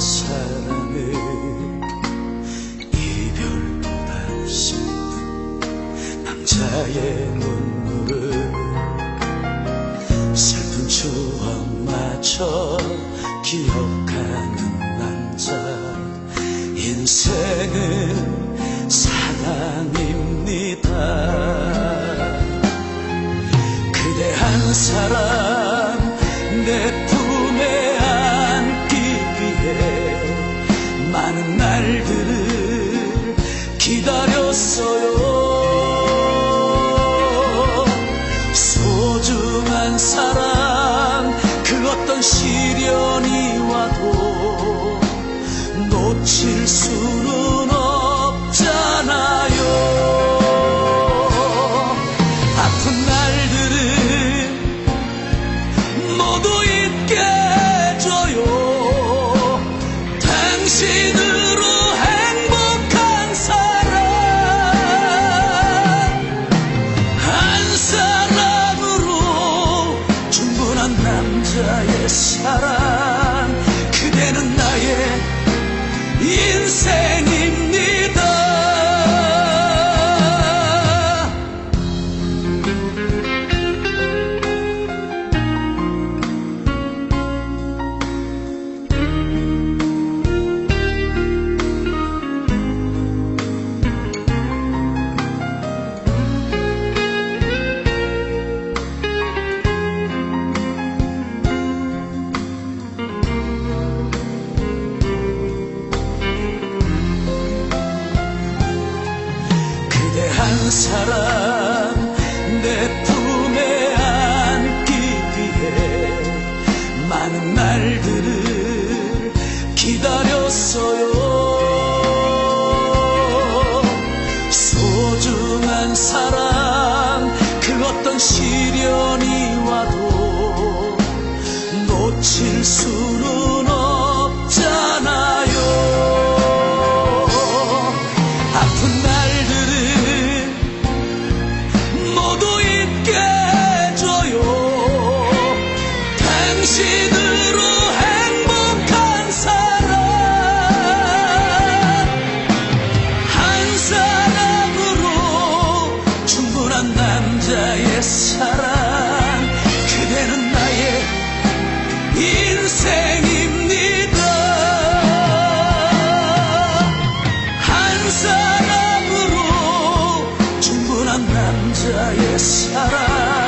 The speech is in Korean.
사랑을 이별보다 슬픈 남자의 눈물을 슬픈 추억마저 기억하는 남자. 인생은 사랑입니다. 그대 한 사람 시련이 와도 놓칠 수는 사랑 사람 내 품에 안기 위해 많은 날들을 기다렸어요. 소중한 사람 그 어떤 시련이 와도 놓칠 수 나의 사랑 그대는 나의 인생입니다. 한 사람으로 충분한 남자의 사랑.